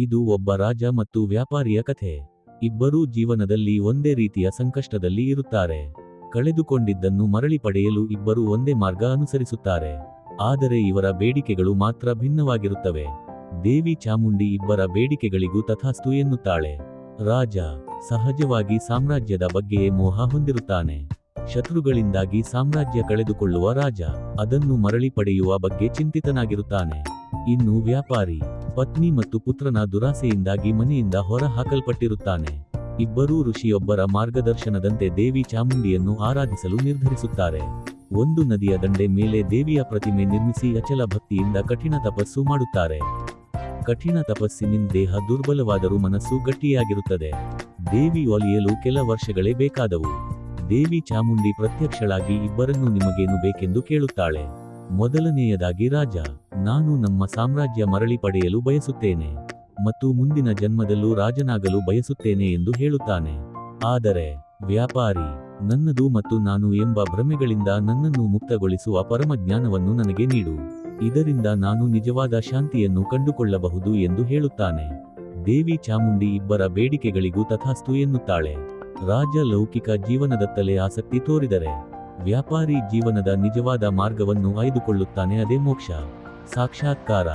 ಇದು ಒಬ್ಬ ರಾಜ ಮತ್ತು ವ್ಯಾಪಾರಿಯ ಕಥೆ. ಇಬ್ಬರೂ ಜೀವನದಲ್ಲಿ ಒಂದೇ ರೀತಿಯ ಸಂಕಷ್ಟದಲ್ಲಿ ಇರುತ್ತಾರೆ. ಕಳೆದುಕೊಂಡಿದ್ದನ್ನು ಮರಳಿ ಪಡೆಯಲು ಇಬ್ಬರು ಒಂದೇ ಮಾರ್ಗ ಅನುಸರಿಸುತ್ತಾರೆ. ಆದರೆ ಇವರ ಬೇಡಿಕೆಗಳು ಮಾತ್ರ ಭಿನ್ನವಾಗಿರುತ್ತವೆ. ದೇವಿ ಚಾಮುಂಡಿ ಇಬ್ಬರ ಬೇಡಿಕೆಗಳಿಗೂ ತಥಾಸ್ತು ಎನ್ನುತ್ತಾಳೆ. ರಾಜ ಸಹಜವಾಗಿ ಸಾಮ್ರಾಜ್ಯದ ಬಗ್ಗೆಯೇ ಮೋಹ ಹೊಂದಿರುತ್ತಾನೆ. ಶತ್ರುಗಳಿಂದಾಗಿ ಸಾಮ್ರಾಜ್ಯ ಕಳೆದುಕೊಳ್ಳುವ ರಾಜ ಅದನ್ನು ಮರಳಿ ಪಡೆಯುವ ಬಗ್ಗೆ ಚಿಂತಿತನಾಗಿರುತ್ತಾನೆ. ಇನ್ನು ವ್ಯಾಪಾರಿ ಪತ್ನಿ ಮತ್ತು ಪುತ್ರನ ದುರಾಸೆಯಿಂದಾಗಿ ಮನೆಯಿಂದ ಹೊರ ಹಾಕಲ್ಪಟ್ಟಿರುತ್ತಾನೆ ಇಬ್ಬರೂ ಋಷಿಯೊಬ್ಬರ ಮಾರ್ಗದರ್ಶನದಂತೆ ದೇವಿ ಚಾಮುಂಡಿಯನ್ನು ಆರಾಧಿಸಲು ನಿರ್ಧರಿಸುತ್ತಾರೆ. ಒಂದು ನದಿಯ ದಂಡೆ ಮೇಲೆ ದೇವಿಯ ಪ್ರತಿಮೆ ನಿರ್ಮಿಸಿ ಅಚಲ ಭಕ್ತಿಯಿಂದ ಕಠಿಣ ತಪಸ್ಸು ಮಾಡುತ್ತಾರೆ. ಕಠಿಣ ತಪಸ್ಸಿನಿಂದ ದೇಹ ದುರ್ಬಲವಾದರೂ ಮನಸ್ಸು ಗಟ್ಟಿಯಾಗಿರುತ್ತದೆ. ದೇವಿ ಒಲಿಯಲು ಕೆಲ ವರ್ಷಗಳೇ ಬೇಕಾದವು. ದೇವಿ ಚಾಮುಂಡಿ ಪ್ರತ್ಯಕ್ಷಳಾಗಿ ಇಬ್ಬರನ್ನು ನಿಮಗೇನು ಬೇಕೆಂದು ಕೇಳುತ್ತಾಳೆ. ಮೊದಲನೆಯದಾಗಿ ರಾಜ, ನಾನು ನಮ್ಮ ಸಾಮ್ರಾಜ್ಯ ಮರಳಿ ಪಡೆಯಲು ಬಯಸುತ್ತೇನೆ ಮತ್ತು ಮುಂದಿನ ಜನ್ಮದಲ್ಲೂ ರಾಜನಾಗಲು ಬಯಸುತ್ತೇನೆ ಎಂದು ಹೇಳುತ್ತಾನೆ. ಆದರೆ, ವ್ಯಾಪಾರಿ, ನನ್ನದು ಮತ್ತು ನಾನು ಎಂಬ ಭ್ರಮೆಗಳಿಂದ ನನ್ನನ್ನು ಮುಕ್ತಗೊಳಿಸುವ ಪರಮಜ್ಞಾನವನ್ನು ನನಗೆ ನೀಡು. ಇದರಿಂದ ನಾನು ನಿಜವಾದ ಶಾಂತಿಯನ್ನು ಕಂಡುಕೊಳ್ಳಬಹುದು ಎಂದು ಹೇಳುತ್ತಾನೆ. ದೇವಿ ಚಾಮುಂಡಿ ಇಬ್ಬರ ಬೇಡಿಕೆಗಳಿಗೂ ತಥಾಸ್ತು ಎನ್ನುತ್ತಾಳೆ. ರಾಜ ಲೌಕಿಕ ಜೀವನದತ್ತಲೇ ಆಸಕ್ತಿ ತೋರಿದರೆ ವ್ಯಾಪಾರಿ ಜೀವನದ ನಿಜವಾದ ಮಾರ್ಗವನ್ನು ಆಯ್ದುಕೊಳ್ಳುತ್ತಾನೆ ಅದೇ ಮೋಕ್ಷ. ಸಾಕ್ಷಾತ್ಕಾರ.